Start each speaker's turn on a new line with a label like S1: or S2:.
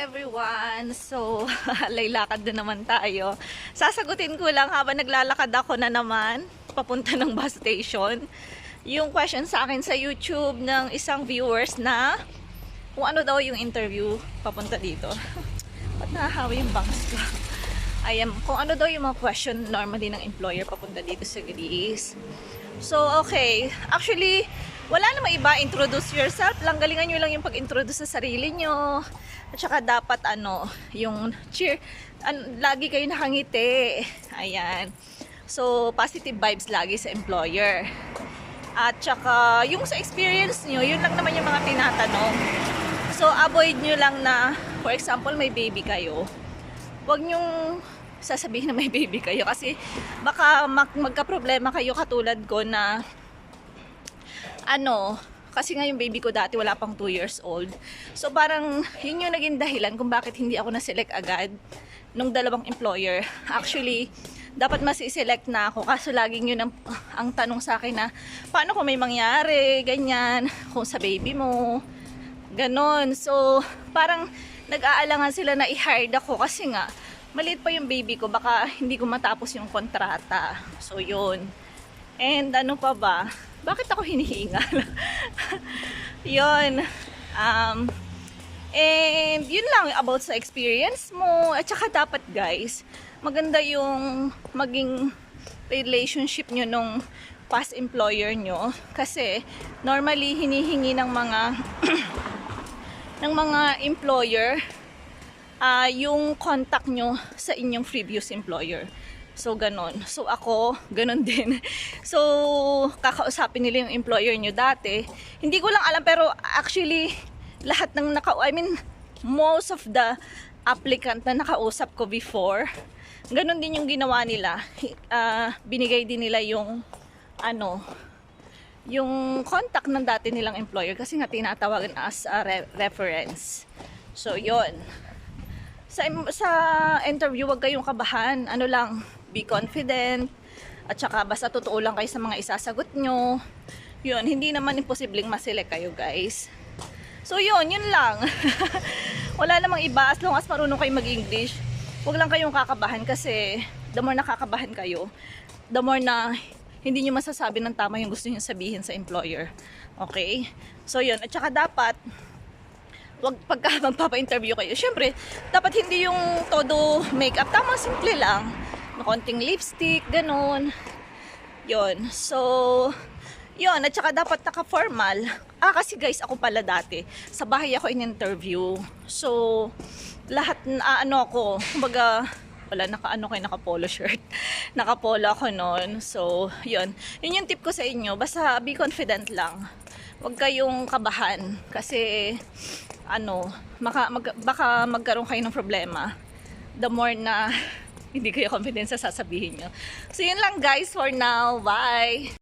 S1: everyone! So, laylakad na naman tayo. Sasagutin ko lang habang naglalakad ako na naman papunta ng bus station. Yung question sa akin sa YouTube ng isang viewers na kung ano daw yung interview papunta dito. Ba't nahahawa yung bangs ko? Ayan, kung ano daw yung mga question normally ng employer papunta dito sa Greece. So, okay. Actually, wala namang iba. Introduce yourself lang. Galingan nyo lang yung pag-introduce sa sarili nyo. At saka dapat ano, yung cheer. An, lagi kayo nakangiti. Ayan. So, positive vibes lagi sa employer. At saka, yung sa experience nyo, yun lang naman yung mga tinatanong. So, avoid nyo lang na, for example, may baby kayo. Huwag nyong sasabihin na may baby kayo kasi baka mag- magka-problema kayo katulad ko na ano, kasi nga yung baby ko dati wala pang 2 years old. So parang yun yung naging dahilan kung bakit hindi ako na-select agad nung dalawang employer. Actually, dapat masiselect na ako kaso laging yun ang, ang tanong sa akin na paano kung may mangyari, ganyan, kung sa baby mo, ganon. So parang nag-aalangan sila na i-hire ako kasi nga maliit pa yung baby ko, baka hindi ko matapos yung kontrata. So yun. And ano pa ba? Bakit ako hinihingal? yun. Um, and yun lang about sa experience mo. At saka dapat guys, maganda yung maging relationship nyo nung past employer nyo. Kasi normally hinihingi ng mga ng mga employer ah yung contact nyo sa inyong previous employer. So, ganon. So, ako, ganon din. So, kakausapin nila yung employer nyo dati. Hindi ko lang alam, pero actually, lahat ng naka... I mean, most of the applicant na nakausap ko before, ganon din yung ginawa nila. Ah, binigay din nila yung, ano, yung contact ng dati nilang employer kasi nga tinatawagan as a re- reference. So, yon sa, sa interview, wag kayong kabahan. Ano lang, be confident. At saka, basta totoo lang kayo sa mga isasagot nyo. Yun, hindi naman imposibleng maselect kayo, guys. So, yun, yun lang. Wala namang iba. As long as marunong kayo mag-English, wag lang kayong kakabahan kasi the more nakakabahan kayo, the more na hindi nyo masasabi ng tama yung gusto nyo sabihin sa employer. Okay? So, yun. At saka dapat, wag pagka magpapa-interview kayo. Syempre, dapat hindi yung todo makeup. Tama, simple lang. Na konting lipstick, ganun. Yon. So, yon At saka dapat naka-formal. Ah, kasi guys, ako pala dati. Sa bahay ako in-interview. So, lahat na ano ako, kumbaga, wala naka ano kayo naka polo shirt. naka polo ako noon. So, yun. Yun yung tip ko sa inyo. Basta be confident lang. Huwag kayong kabahan kasi ano, maka, mag, baka magkaroon kayo ng problema. The more na hindi kayo confident sa sasabihin nyo. So, yun lang guys for now. Bye!